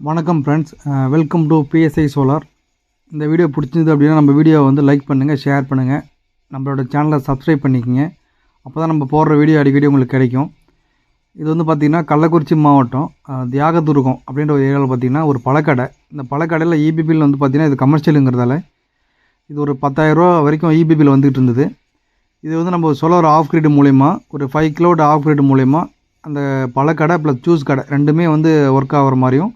வணக்கம் friends welcome to PSI solar இந்த video பிடிச்சிருந்தது அப்படின்னா நம்ம வீடியோவை வந்து லைக் பண்ணுங்கள் ஷேர் பண்ணுங்கள் நம்மளோட சேனலை சப்ஸ்கிரைப் பண்ணிக்கோங்க. அப்போ தான் நம்ம போடுற வீடியோ அடிக்கடி உங்களுக்கு கிடைக்கும். இது வந்து பார்த்திங்கன்னா கள்ளக்குறிச்சி மாவட்டம் அஹ், தியாகதுருகம் அப்படின்ற ஒரு ஏரியாவில் பார்த்திங்கன்னா ஒரு பழக்கடை. இந்த பழக்கடையில் இபி பில் வந்து பார்த்திங்கன்னா இது கமர்ஷியலுங்கிறதால இது ஒரு 10000 ரூபா வரைக்கும் இபி பில் வந்துகிட்டு இருந்தது. இது வந்து நம்ம சோலார் ஆஃப் கிரிட் மூலயமா ஒரு ஃபைவ் கிலோட் ஆஃப் கிரிட் மூலயமா அந்த பழக்கடை ப்ளஸ் ஜூஸ் கடை ரெண்டுமே வந்து ஒர்க் ஆகிற மாதிரியும்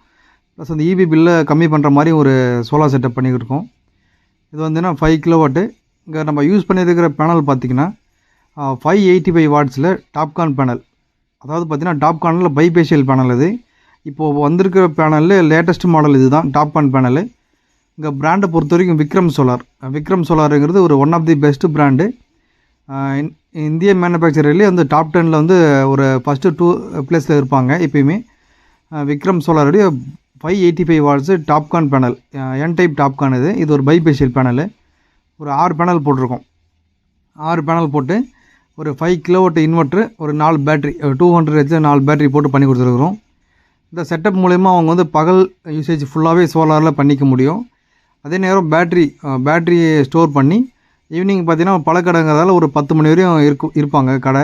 ப்ளஸ் அந்த இபி பில்லை கம்மி பண்ணுற மாதிரி ஒரு சோலார் செட்டப் பண்ணிக்கிட்டு இருக்கோம் இது வந்துன்னா ஃபைவ் கிலோவாட்டு இங்கே நம்ம யூஸ் பண்ணியிருக்கிற பேனல் பார்த்திங்கன்னா ஃபைவ் எயிட்டி ஃபைவ் வாட்ஸில் டாப்கான் பேனல் அதாவது பார்த்திங்கன்னா டாப்கானில் பைபேஷியல் பேனல் இது. இப்போது வந்திருக்கிற பேனலில் லேட்டஸ்ட் மாடல் இது தான் டாப்கான் பேனலு இங்கே பிராண்டை பொறுத்த வரைக்கும் விக்ரம் சோலார் விக்ரம் சோலாருங்கிறது ஒரு one of the best brand இந்திய மேனுஃபேக்சரர்லேயே வந்து டாப் டெனில் வந்து ஒரு ஃபஸ்ட்டு டூ ப்ளேஸில் இருப்பாங்க எப்பயுமே. Vikram சோலாருடைய five eighty five watts Topcon panel N type Topcon இது. இது ஒரு பைபேஷியல் பேனலு ஒரு ஆறு பேனல் போட்டிருக்கோம். ஆறு பேனல் போட்டு ஒரு ஃபைவ் கிலோவாட் இன்வெர்ட்ரு ஒரு நாலு பேட்ரி டூ ஹண்ட்ரட் ஹெச் நாலு பேட்ரி போட்டு பண்ணி கொடுத்துருக்குறோம். இந்த செட்டப் மூலயமா அவங்க வந்து பகல் யூசேஜ் ஃபுல்லாகவே சோலாரில் பண்ணிக்க முடியும். அதே நேரம் பேட்ரி பேட்ரி ஸ்டோர் பண்ணி ஈவினிங் பார்த்தீங்கன்னா பழக்கடைங்கிறதால ஒரு பத்து மணி வரையும் இருக்கும் இருப்பாங்க கடை.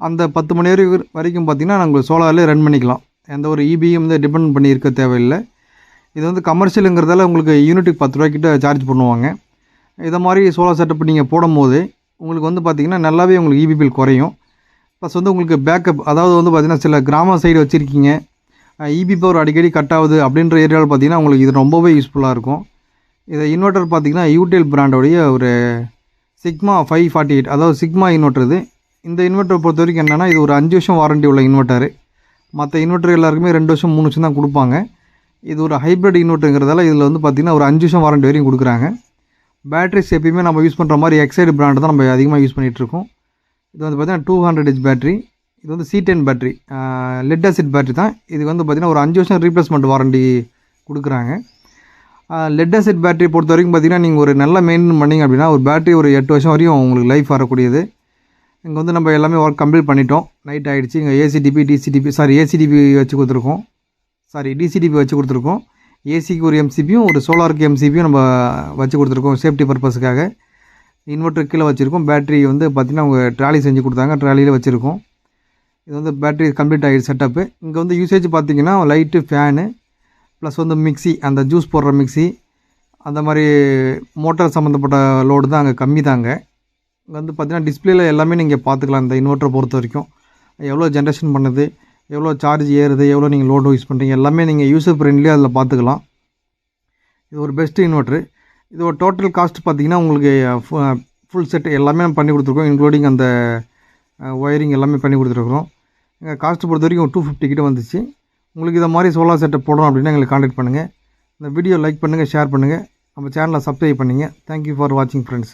அந்த பத்து மணி வரை வரைக்கும் பார்த்திங்கன்னா நாங்கள் சோலாரில் ரன் பண்ணிக்கலாம். எந்த ஒரு இபியும் வந்து டிபெண்ட் பண்ணியிருக்க தேவையில்லை. இது வந்து கமர்ஷியலுங்கிறதால உங்களுக்கு யூனிட்டுக்கு பத்து ரூபாய்க்கிட்ட சார்ஜ் பண்ணுவாங்க. இதை மாதிரி சோலார் செட்டப் நீங்கள் போடும்போது உங்களுக்கு வந்து பார்த்திங்கன்னா நல்லாவே உங்களுக்கு இபி பில் குறையும். ப்ளஸ் வந்து உங்களுக்கு பேக்கப் அதாவது வந்து பார்த்திங்கன்னா சில கிராம சைடு வச்சுருக்கீங்க. இபி பவர் அடிக்கடி கட் ஆகுது அப்படின்ற ஏரியாவில் பார்த்தீங்கன்னா உங்களுக்கு இது ரொம்பவே யூஸ்ஃபுல்லாக இருக்கும். இதை இன்வெர்ட்டர் பார்த்தீங்கன்னா யூடெல் பிராண்டோடைய ஒரு சிக்மா ஃபைவ் ஃபார்ட்டி எயிட் அதாவது சிக்மா இன்வெர்ட்டர் இது. இந்த இன்வெர்ட்டரை பொறுத்த வரைக்கும் என்னென்னா இது ஒரு அஞ்சு வருஷம் வாரண்டி உள்ள இன்வெர்ட்டரு மற்ற இன்வெர்ட்டர் எல்லாருக்குமே ரெண்டு வருஷம் மூணு வருஷம் தான் கொடுப்பாங்க. இது ஒரு ஹைப்ரிட் இன்வெர்ட்டருங்கிறதால இதில் வந்து பார்த்திங்கன்னா ஒரு அஞ்சு வருஷம் வாரண்டி வரையும் கொடுக்குறாங்க. பேட்டரிஸ் எப்பயுமே நம்ம யூஸ் பண்ணுற மாதிரி எக்ஸைடு பிராண்டு தான் நம்ம அதிகமாக யூஸ் பண்ணிகிட்டு இருக்கோம். இது வந்து பார்த்திங்கன்னா டூ ஹண்ட்ரட் ஹெச் பேட்டரி இது வந்து C ten battery lead acid battery தான். இது வந்து பார்த்திங்கன்னா ஒரு அஞ்சு வருஷம் ரீப்ளேஸ்மெண்ட் வாரண்டி கொடுக்குறாங்க. லெட் ஆசிட் பேட்டரி பொறுத்த வரைக்கும் பார்த்திங்கன்னா நீங்கள் ஒரு நல்ல மெயின்டைன் பண்ணிங்க அப்படின்னா ஒரு பேட்டரி ஒரு எட்டு வருஷம் வரையும் உங்களுக்கு லைஃப் வரக்கூடியது. இங்கே வந்து நம்ம எல்லாமே ஒர்க் கம்ப்ளீட் பண்ணிட்டோம். நைட் ஆகிடுச்சு இங்கே ஏசிடிபி டிசிடிபி சாரி ஏசிடிபி வச்சு கொடுத்துருக்கோம். சாரி டிசிடிபி வச்சு கொடுத்துருக்கோம். ஏசிக்கு ஒரு எம்சிபியும் ஒரு சோலாருக்கு எம்சிபியும் நம்ம வச்சு கொடுத்துருக்கோம் சேஃப்டி பர்பஸுக்காக இன்வெர்ட்டர் கீழே வச்சுருக்கோம். பேட்டரி வந்து பார்த்திங்கன்னா அவங்க ட்ராலி செஞ்சு கொடுத்தாங்க. ட்ராலியில் வச்சுருக்கோம். இது வந்து பேட்ரி கம்ப்ளீட் ஆகிடுச்சு செட்டப்பு இங்கே வந்து யூசேஜ் பார்த்திங்கன்னா லைட்டு ஃபேனு ப்ளஸ் வந்து மிக்ஸி அந்த ஜூஸ் போடுற மிக்ஸி அந்த மாதிரி மோட்டார் சம்மந்தப்பட்ட லோடு தான் அங்கே கம்மி தாங்க. இங்கே வந்து பார்த்திங்கன்னா டிஸ்பிளேல எல்லாமே நீங்கள் பார்த்துக்கலாம் இந்த இன்வெர்ட்டரை பொறுத்த வரைக்கும். எவ்வளோ ஜென்ரேஷன் பண்ணுது எவ்வளோ சார்ஜ் ஏறுது எவ்வளோ நீங்கள் லோடு யூஸ் பண்ணுறீங்க எல்லாமே நீங்கள் யூஸர் ஃப்ரெண்ட்லியாக அதில் பார்த்துக்கலாம் இது ஒரு பெஸ்ட்டு இன்வெர்ட்ரு இது ஒரு டோட்டல் காஸ்ட் பார்த்தீங்கன்னா உங்களுக்கு ஃபுல் செட் எல்லாமே நம்ம பண்ணி கொடுத்துருக்கோம் இன்க்ளூடிங் அந்த ஒயரிங் எல்லாமே பண்ணி கொடுத்துருக்குறோம் எங்கள் காஸ்ட் பொறுத்த வரைக்கும் டூ ஃபிஃப்டி கிட்ட வந்துச்சு. உங்களுக்கு இதை மாதிரி சோலார் செட்டப் போடணும் அப்படின்னா எங்களுக்கு காண்டாக்ட் பண்ணுங்கள் இந்த வீடியோ லைக் பண்ணுங்கள் ஷேர் பண்ணுங்கள் நம்ம சேனலை சப்ஸ்கிரைப் பண்ணுங்கள் தேங்க்யூ ஃபார் வாட்சிங் ஃப்ரெண்ட்ஸ்